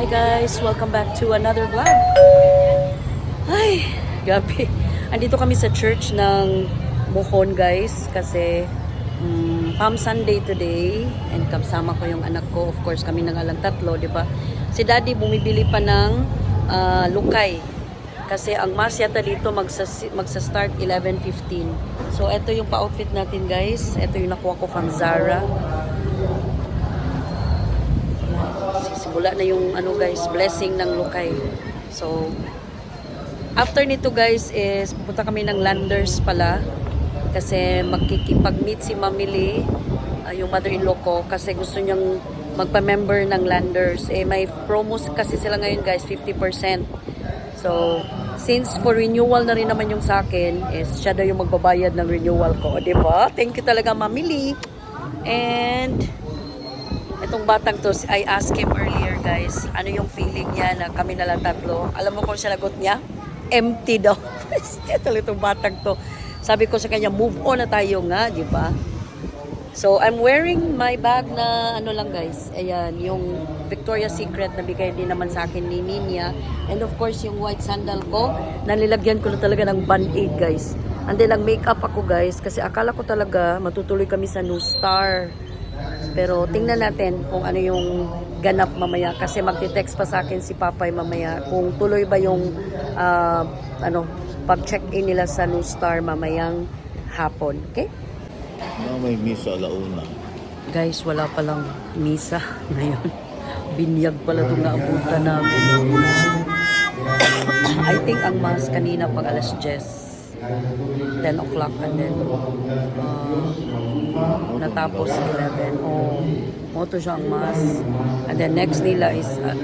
Hi guys, welcome back to another vlog. Ay, gabi. Andito kami sa church ng Mohon guys kasi um, Palm Sunday today and kasama ko yung anak ko. Of course, kami nang alang tatlo, di ba? Si daddy bumibili pa ng ah, lukay kasi ang mas yata dito magsa, magsa-start 11.15. So, ito yung pa-outfit natin guys. Ito yung nakuha ko from Zara. Simula na yung ano guys, blessing ng Lukay. So, after nito guys is pupunta kami ng Landers pala kasi magkikipag-meet si Mamili, uh, yung mother-in-law ko kasi gusto niyang magpa-member ng Landers. Eh may promos kasi sila ngayon guys, 50%. So, since for renewal na rin naman yung sa akin, is siya daw yung magbabayad ng renewal ko. Ba? Thank you talaga Mamili. And Itong batang to, I asked him earlier guys, ano yung feeling niya na kami na lang tatlo. Alam mo kung sinagot niya? Empty daw. Ito itong batang to. Sabi ko sa kanya, move on na tayo nga, di ba? So, I'm wearing my bag na ano lang guys. Ayan, yung Victoria's Secret na bigay din naman sa akin ni Ninya. And of course, yung white sandal ko, nalilagyan ko na talaga ng band-aid guys. And then, nag-makeup ako guys kasi akala ko talaga matutuloy kami sa New Star. Pero tingnan natin kung ano yung ganap mamaya kasi magte-text pa sa akin si Papay mamaya kung tuloy ba yung ah, ano pag-check-in nila sa New Star mamayang hapon. Okay? Na may misa alauna. Guys, wala palang misa ngayon. Binyag pala itong naabutan namin. I think ang mas kanina pag alas 10. 10 o'clock and then uh, natapos 11. Oh, moto siya ang mas. And then next nila is uh,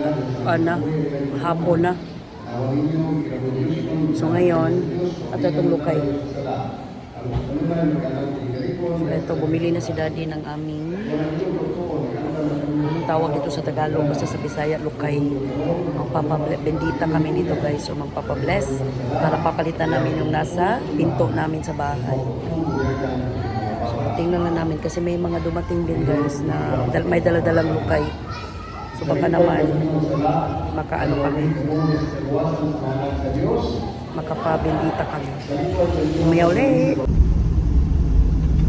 uh, na, hapon na. So ngayon, at itong lukay. So ito, bumili na si daddy ng aming ang tawag dito sa Tagalog basta sa Bisaya lukay magpapabless bendita kami dito guys o magpapabless para papalitan namin yung nasa pinto namin sa bahay tingnan na namin kasi may mga dumating din guys na may daladalang lukay so baka naman makaano kami. Makapabendita kami. Umaya ulit.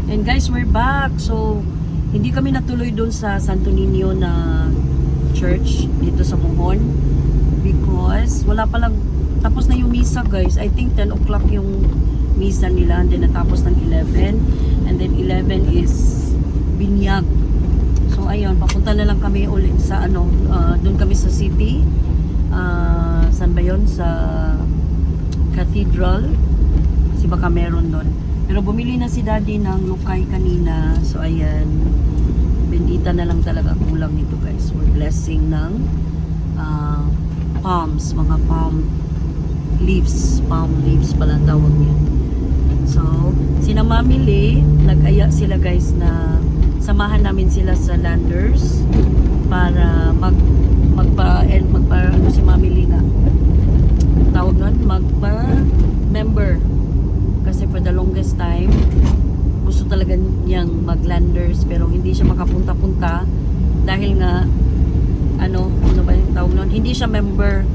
And guys, we're back. So, hindi kami natuloy doon sa Santo Niño na church dito sa Mohon because wala palang tapos na yung misa guys. I think 10 o'clock yung misa nila and then natapos ng 11 and then 11 is binyag. So ayun, papunta na lang kami ulit sa ano, uh, doon kami sa city. Uh, saan ba yun? Sa cathedral. Kasi baka meron doon. Pero bumili na si daddy ng lukay kanina. So ayan, bendita na lang talaga kulang nito guys. We're blessing ng ah, palms, mga palm leaves. Palm leaves pala tawag niya. So, mamili, nag-aya sila guys na samahan namin sila sa landers para mag magpa and magpa ano si mamili nga tawag nun? Magpa member. Kasi for the longest time gusto talaga niyang maglanders pero hindi siya makapunta-punta dahil nga ano ano ba yung tawag nun? Hindi siya member.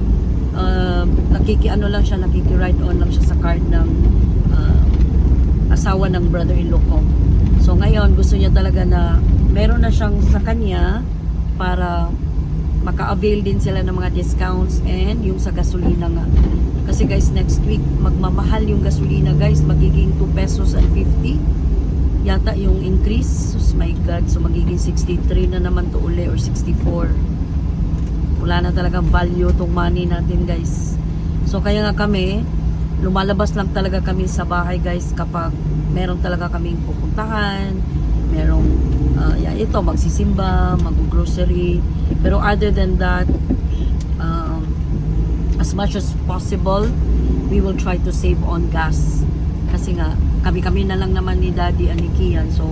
Uh, nakiki ano lang siya nakiki ride on lang siya sa card ng uh, asawa ng brother-in-law ko so ngayon gusto niya talaga na meron na siyang sa kanya para maka-avail din sila ng mga discounts and yung sa gasolina nga kasi guys, next week, magmamahal yung gasolina guys. Magiging 2 pesos and 50. Yata yung increase. Sus, my God. So, magiging 63 na naman to uli or 64. Wala na talagang value tong money natin guys. So, kaya nga kami, lumalabas lang talaga kami sa bahay guys kapag meron talaga kaming pupuntahan. Merong, uh, yeah, ito, magsisimba, mag-grocery. Pero other than that, um, as much as possible, we will try to save on gas. Kasi nga, kami-kami na lang naman ni Daddy and ni Kian. So,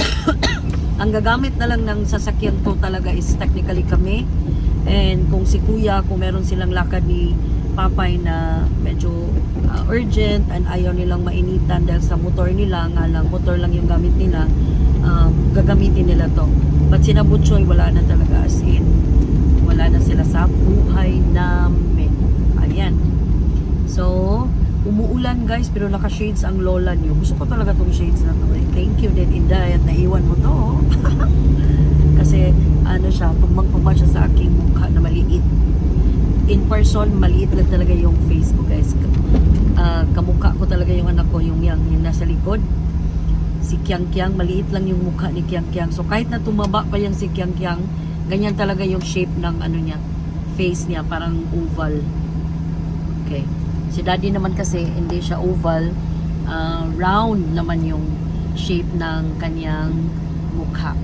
ang gagamit na lang ng sasakyan to talaga is technically kami. And kung si Kuya, kung meron silang lakad ni papay na medyo uh, urgent and ayaw nilang mainitan dahil sa motor nila nga lang motor lang yung gamit nila um, gagamitin nila to. But sina Butchoy wala na talaga as in wala na sila sa buhay namin. Ayan. So umuulan guys pero naka shades ang lola niyo. Gusto ko talaga tong shades na to eh. thank you din Inday at naiwan mo to oh. kasi ano siya pumangpuma siya sa aking mukha na maliit. In person, maliit lang talaga yung face ko, guys. Ah, kamukha ko talaga yung anak ko, yung yang, yung nasa likod. Si Kiang Kiang, maliit lang yung mukha ni Kiang Kiang. So, kahit na tumaba pa yan si Kiang Kiang, ganyan talaga yung shape ng ano niya, face niya, parang oval. Okay. Si daddy naman kasi hindi siya oval, ah, round naman yung shape ng kanyang mukha.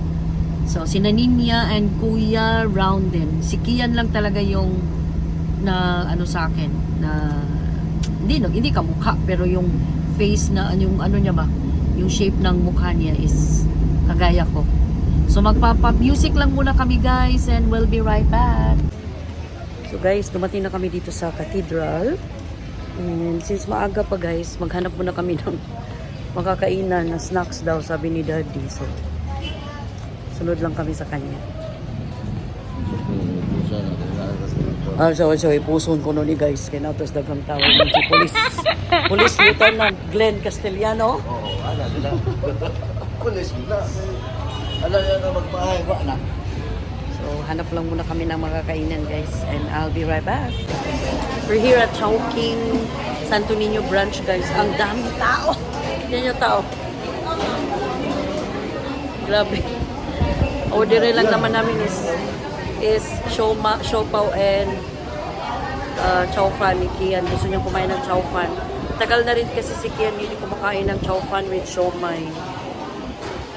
So, si Naninya and Kuya round din. Si Kian lang talaga yung na ano sa akin na hindi no, hindi ka mukha pero yung face na yung ano niya ba yung shape ng mukha niya is kagaya ko. So magpapa-music lang muna kami guys and we'll be right back. So guys dumating na kami dito sa cathedral. And since maaga pa guys maghanap muna kami ng makakainan na snacks daw sabi ni daddy. So sunod lang kami sa kanya Ah, so, so, ipuson ko nun ni guys. Kaya natos daghang tawag ng si Police. Police Lieutenant Glenn Castellano. Oo, ala sila. Pulis na. Ala yan na magpahay ba na. So, hanap lang muna kami ng mga kainan guys. And I'll be right back. We're here at Chowking Santo Niño branch guys. Ang dami tao. Yan yung tao. Grabe. Order lang naman namin is is shoma, siopaw and uh, chow fan ni Kian. Gusto niya kumain ng chow fan. Tagal na rin kasi si Kian hindi kumakain ng chow fan with siomay.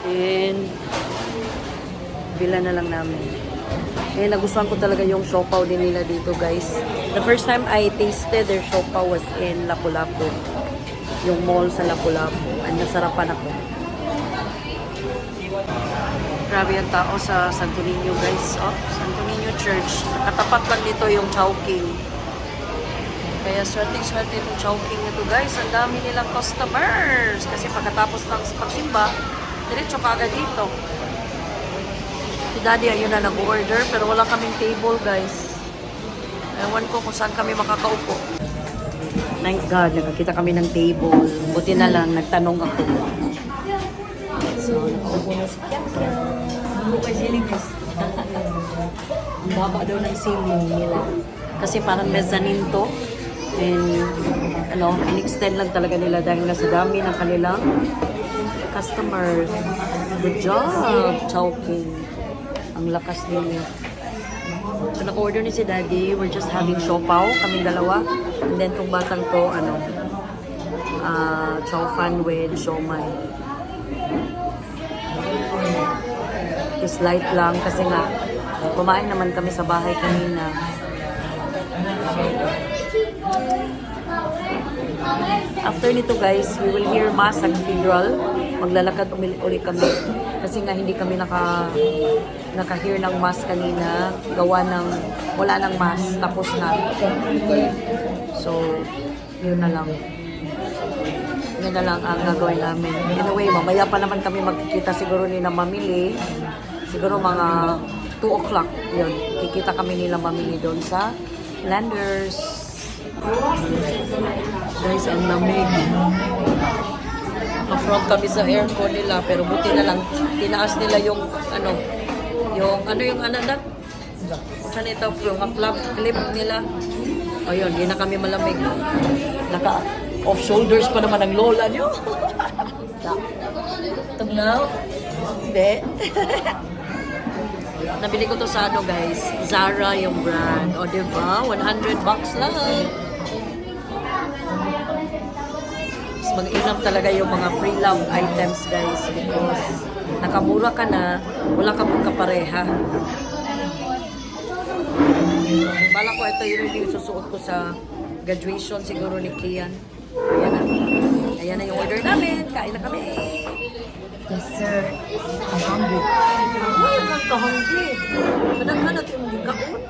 And bila na lang namin. Eh, nagustuhan ko talaga yung siopaw din nila dito, guys. The first time I tasted their siopaw was in Lapu-Lapu. Yung mall sa Lapu-Lapu. Ang nasarapan ako. Grabe ang tao sa Santo Niño, guys. Oh, Santo Niño Church. Katapat lang dito yung Chowking. Kaya swerte-swerte itong Chowking na guys. Ang dami nilang customers. Kasi pagkatapos ng pagsimba, diretso ka agad dito. Si Daddy, ayun na nag-order. Pero wala kaming table, guys. Ewan ko kung saan kami makakaupo. Thank God, nakakita kami ng table. Buti na lang, nagtanong ako. So, nakaupo na si Kian Kian. Ano kay siling guys? Ang baba daw ng ceiling nila. Kasi parang mezzanine to. And, ano, in-extend lang talaga nila dahil nga sa dami ng kanilang customers. Good job, Chowking. Ang lakas ninyo. So, naka-order ni si Daddy. We're just having siopaw, kaming dalawa. And then, tong batang to, ano, ah chow fan with siomay. Is light lang kasi nga, kumain naman kami sa bahay kanina. After nito guys, we will hear mass sa cathedral. Maglalakad uli, uli kami. Kasi nga hindi kami naka naka-hear ng mass kanina. Gawa ng, wala ng mass. Tapos na. So, yun na lang. Yun na lang ang gagawin namin. Anyway, mamaya pa naman kami magkikita siguro ni na mamili. Siguro mga 2 o'clock. Yun. Kikita kami nila mamili doon sa Landers. Guys, ang lamig. Naka-front kami sa aircon nila pero buti na lang tinaas nila yung ano yung ano yung ano na saan ito yung flap clip nila ayun hindi na kami malamig naka off shoulders pa naman ang lola nyo tugnaw hindi nabili ko to sa ano guys Zara yung brand o diba 100 bucks lang mas mag-inam talaga yung mga pre-loved items guys because nakamura ka na, wala ka pong kapareha. Bala ko ito yun yung susuot ko sa graduation siguro ni Kian. Ayan na. Ayan na yung order namin. Kain na kami. Yes, sir. I'm hungry. Ay, nagka-hungry. Kadang-kadang natin yung gaon.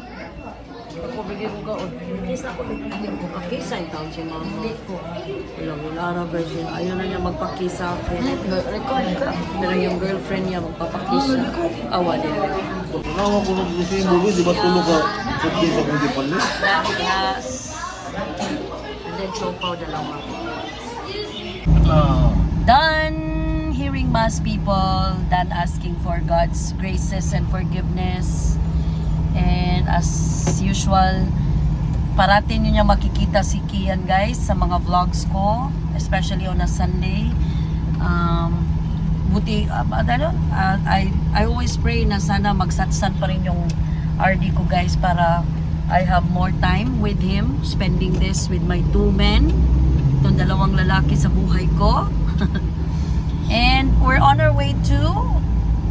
Ako bigay ko gaon. Kisa ako bigay ko. Pakisa yung taon si mama. Hindi ko. Na version. Ayaw na niya magpakisa akin. Record ka. Pero yung girlfriend niya magpapakisa. Awa din. Nawa ko nung gusto yung bulo, di ba tulog ka? Sabi sa kong di has and then chopaw dalawa. Ah. Done mass people, done asking for God's graces and forgiveness. And as usual, parating nyo niya makikita si Kian guys sa mga vlogs ko, especially on a Sunday. Um, buti, uh, ano, uh, I, I always pray na sana magsatsan pa rin yung RD ko guys para I have more time with him, spending this with my two men, itong dalawang lalaki sa buhay ko. And we're on our way to,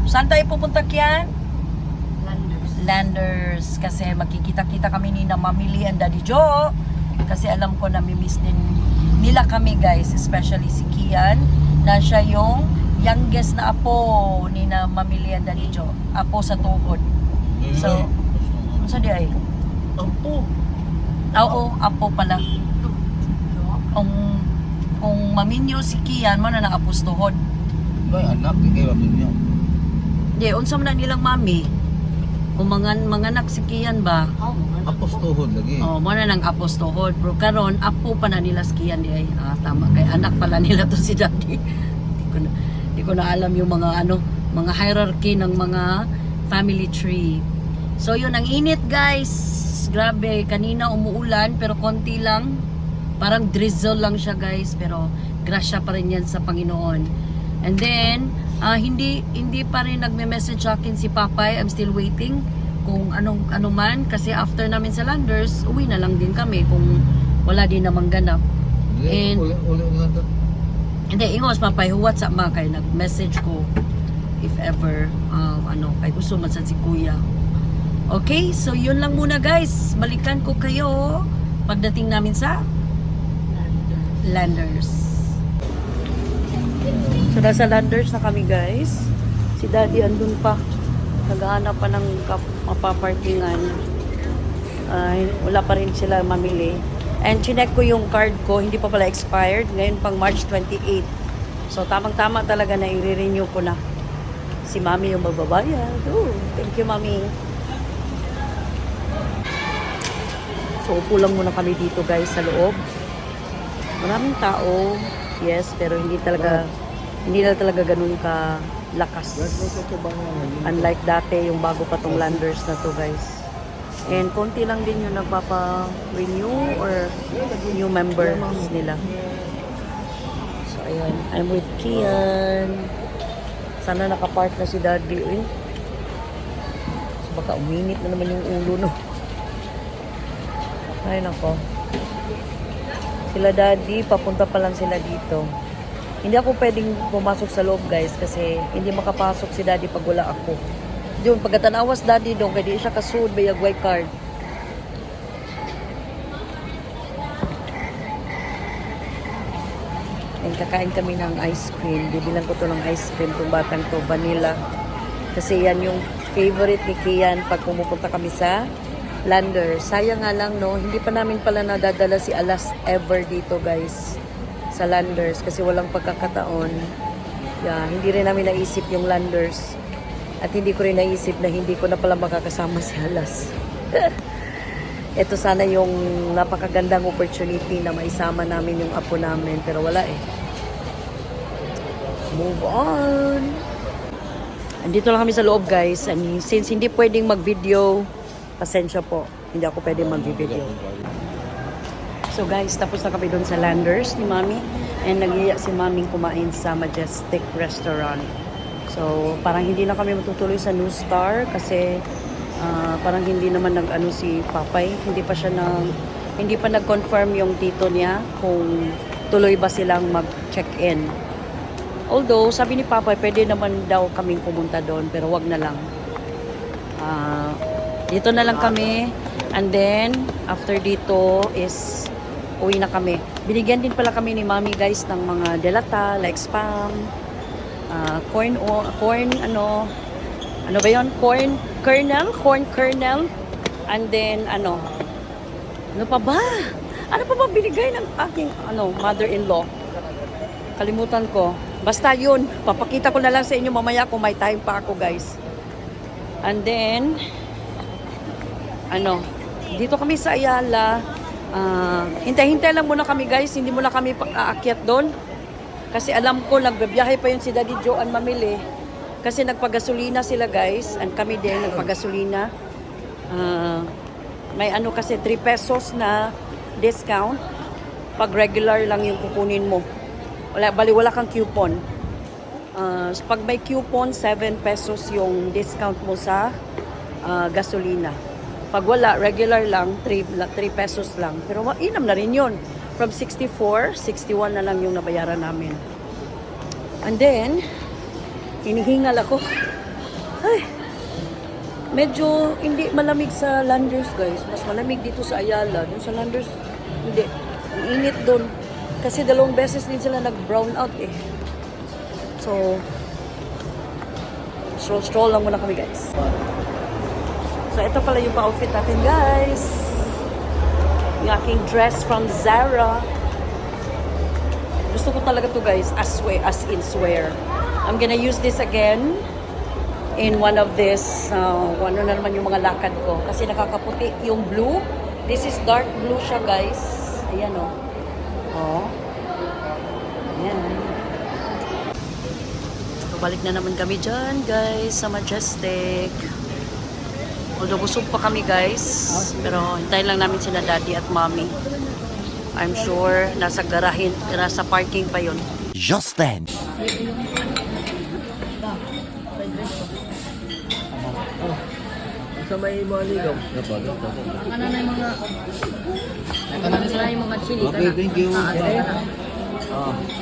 saan tayo pupunta Kian? Landers. Landers. Kasi makikita-kita kami ni na Mamili and Daddy Joe kasi alam ko na miss din nila kami guys especially si Kian na siya yung youngest na apo ni na Mamili and Daddy Joe apo sa tuhod. So, sa di ay? Ampo. oo apo pala. Kung kung maminyo si Kian mo na ng apos tuhod Ay, anak, di kayo amin yun. di unsa man na nilang mami kung mga manganak si Kian ba Oh, mga Apostohon lagi. Oh, mo na ng apostohod. Pero karon apo pa na nila skian di ay. Ah, tama kay anak pala nila to si daddy. Di ko na, di ko na alam yung mga ano, mga hierarchy ng mga family tree. So yun ang init guys. Grabe, kanina umuulan pero konti lang. Parang drizzle lang siya guys pero grasya pa rin yan sa Panginoon. And then, ah, hindi hindi pa rin nagme-message sa akin si Papay. I'm still waiting kung anong ano man kasi after namin sa Landers, uwi na lang din kami kung wala din namang ganap. And- Uli, uli, uli. Hindi, ingos papay huwat sa mga kay nag-message ko if ever um, ano kay gusto man sad si kuya. Okay, so yun lang muna guys. Balikan ko kayo pagdating namin sa Landers. So nasa Landers na kami guys. Si Daddy andun pa. Naghahanap pa ng mapaparkingan. Ay, wala pa rin sila mamili. And chinek ko yung card ko, hindi pa pala expired. Ngayon pang March 28. So tamang-tama talaga na i-renew ko na. Si Mami yung magbabayad. Oh, thank you Mami. So upo lang muna kami dito guys sa loob. Maraming tao. Yes, pero hindi talaga hindi na talaga ganun ka lakas. Unlike dati, yung bago pa tong landers na to guys. And konti lang din yung nagpapa-renew or new members nila. So ayan, I'm with Kian. Sana nakapark na si Daddy. Eh. So, baka uminit na naman yung ulo no. Ay nako. Sila Daddy, papunta pa lang sila dito. Hindi ako pwedeng pumasok sa loob guys kasi hindi makapasok si daddy pag wala ako. Yun, pagkatanawas daddy doon, kaya di siya kasud bayag white card. And kakain kami ng ice cream. Bibilang ko to ng ice cream itong batang to, vanilla. Kasi yan yung favorite ni Kian pag pumupunta kami sa Lander. Sayang nga lang no, hindi pa namin pala nadadala si Alas ever dito guys sa Landers kasi walang pagkakataon. Yeah, hindi rin namin naisip yung Landers. At hindi ko rin naisip na hindi ko na pala makakasama si Alas. Ito sana yung napakagandang opportunity na maisama namin yung apo namin pero wala eh. Move on. Andito lang kami sa loob guys. And since hindi pwedeng mag-video, pasensya po. Hindi ako pwedeng mag-video. So guys, tapos na kami doon sa Landers ni Mami. And nagiya si Mami kumain sa Majestic Restaurant. So parang hindi na kami matutuloy sa New Star kasi ah, parang hindi naman nag-ano si Papay. Hindi pa siya nang hindi pa nag-confirm yung tito niya kung tuloy ba silang mag-check-in. Although, sabi ni Papa, pwede naman daw kaming pumunta doon, pero wag na lang. Ah, dito na lang kami. And then, after dito is uwi na kami. Binigyan din pala kami ni Mami guys ng mga delata, like spam, ah, corn, o, corn, ano, ano ba yon Corn kernel? Corn kernel. And then, ano, ano pa ba? Ano pa ba binigay ng aking, ano, mother-in-law? Kalimutan ko. Basta yun, papakita ko na lang sa inyo mamaya kung may time pa ako guys. And then, ano, dito kami sa Ayala. Ah, hintay-hintay lang muna kami guys, hindi muna kami aakyat doon. Kasi alam ko, nagbabiyahe pa yun si Daddy Joan mamili. Kasi nagpagasolina sila guys. And kami din, nagpagasolina. Ah, may ano kasi 3 pesos na discount. Pag regular lang yung kukunin mo. Wala, bali wala kang coupon. So pag may coupon, 7 pesos yung discount mo sa ah, gasolina. Pag wala, regular lang, 3, 3 pesos lang. Pero ma- inam na rin yun. From 64, 61 na lang yung nabayaran namin. And then, hinihingal ako. Ay, medyo hindi malamig sa Landers, guys. Mas malamig dito sa Ayala. Doon sa Landers, hindi. Ang init doon. Kasi dalawang beses din sila nag-brown out eh. So, stroll-stroll lang muna kami, guys. So, ito pala yung pa-outfit natin, guys. Yung aking dress from Zara. Gusto ko talaga to guys, as, we, as in swear. I'm gonna use this again in one of this, uh, ano na naman yung mga lakad ko. Kasi nakakaputi yung blue. This is dark blue siya guys. Ayan o. Oh. Ayan. So, balik na naman kami dyan guys sa Majestic. Although busog pa kami guys. Pero hintayin lang namin sila daddy at mommy. I'm sure nasa garahin, nasa parking pa yon. Just then. Sa may mga ligaw. Ang ano na yung mga... Ang ano na yung mga chili. Okay, kana. thank you. Ah, Okay.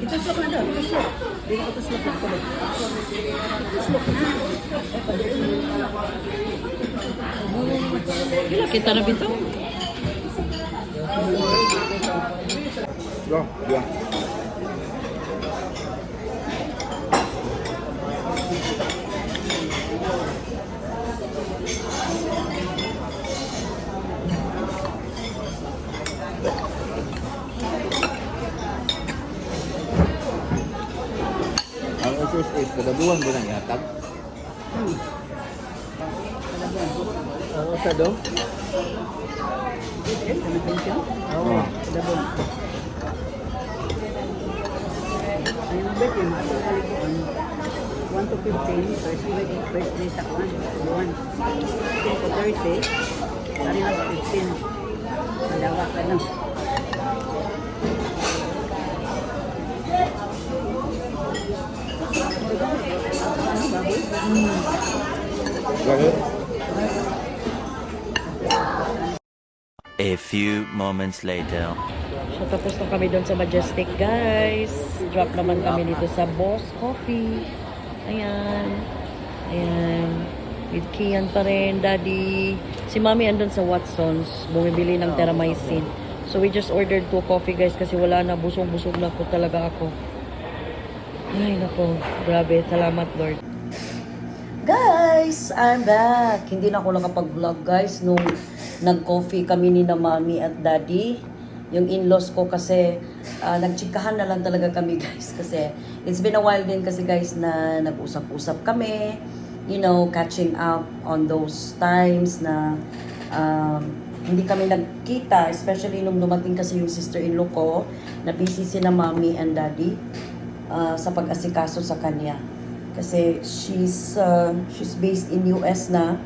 Kana. Ah. Ito slok na daw, ito slok. Hindi ko ito slok na ito. Ito slok na. Gila, kita na bito. Yeah, yeah. Ang usos is kadabuhan ba nang yatag? Ang usa do? Oo. Ayun ba yun? Ato kalikuan. 1 to 15, first week, first day sa kuan. 1. 10 to 30, sari na 15. Malawa ka na. A few moments later. So, tapos na kami doon sa Majestic, guys. Drop naman kami dito sa Boss Coffee. Ayan. Ayan. With Kian pa rin, Daddy. Si Mami andun sa Watson's. Bumibili ng Teramycin. So, we just ordered two coffee, guys, kasi wala na. Busog-busog na po talaga ako. Ay, nako. Grabe. Salamat, Lord. Guys, I'm back. Hindi na ako nakapag-vlog, guys, nung nag-coffee kami ni na Mami at Daddy. Yung in-laws ko kasi ah, nagchikahan na lang talaga kami, guys. Kasi it's been a while din kasi, guys, na nag-usap-usap kami. You know, catching up on those times na um, hindi kami nagkita, especially nung dumating kasi yung sister-in-law ko, na busy sina Mami and Daddy ah, sa pag-asikaso sa kanya. Kasi she's uh, she's based in US na.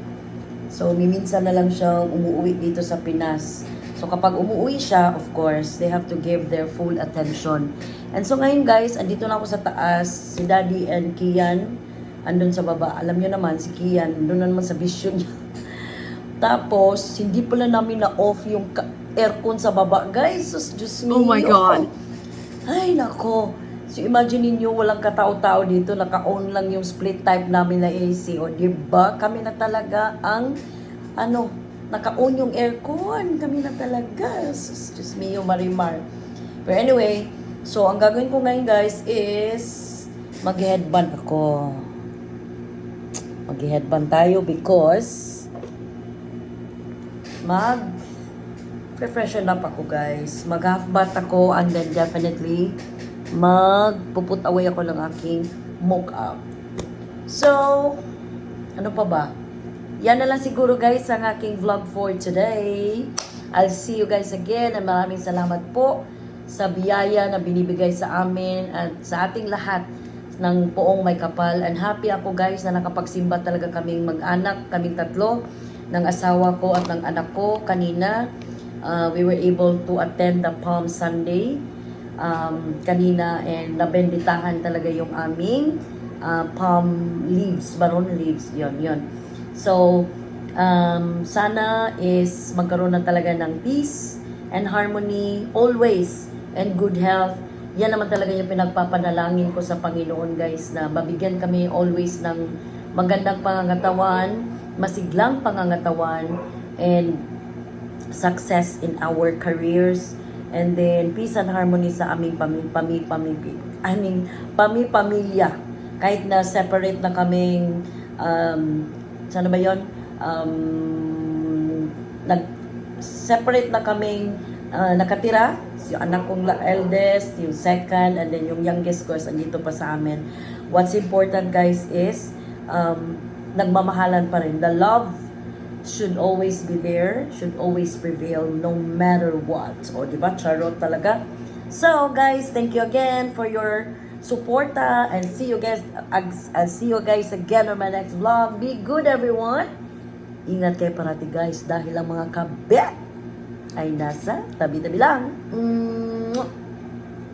So miminsan na lang siyang umuwi dito sa Pinas. So kapag umuwi siya, of course, they have to give their full attention. And so ngayon guys, andito na ako sa taas, si Daddy and Kian andun sa baba. Alam niyo naman, si Kian, andun na naman sa vision niya. Tapos, hindi pala namin na-off yung aircon sa baba. Guys, sus, Diyos Oh my. God. Ay, nako. So, imagine niyo walang katao-tao dito. Naka-on lang yung split type namin na AC. O, di ba? Kami na talaga ang, ano, naka-on yung aircon. Kami na talaga. Sus, Diyos mio, Marimar. But anyway, so, ang gagawin ko ngayon, guys, is mag-headband ako. Mag-headband tayo because mag freshen up ako guys. Mag half bath ako and then definitely magpuput away ako ng aking mock up. So, ano pa ba? yan na lang siguro guys ang aking vlog for today. I'll see you guys again and maraming salamat po sa biyaya na binibigay sa amin at sa ating lahat ng poong may kapal. And happy ako guys na nakapagsimba talaga kaming mag-anak, kaming tatlo, ng asawa ko at ng anak ko kanina. Uh, we were able to attend the Palm Sunday um, kanina and nabenditahan talaga yung aming uh, palm leaves, baron leaves, yon yon. So, um, sana is magkaroon na talaga ng peace and harmony always and good health. Yan naman talaga yung pinagpapanalangin ko sa Panginoon guys na mabigyan kami always ng magandang pangangatawan, masiglang pangangatawan, and success in our careers and then peace and harmony sa aming pami pami pami I mean pami pamilya kahit na separate na kaming um sana ba yon um nag separate na kaming uh, nakatira. Yung anak kong eldest yung second and then yung youngest ko is andito pa sa amin. What's important guys is um nagmamahalan pa rin. The love should always be there, should always prevail no matter what. O, di ba? Charot talaga. So, guys, thank you again for your support ah, and see you guys I'll see you guys again on my next vlog. Be good everyone. Ingat kayo parati guys dahil ang mga kabet ay nasa tabi-tabi lang. Mwah!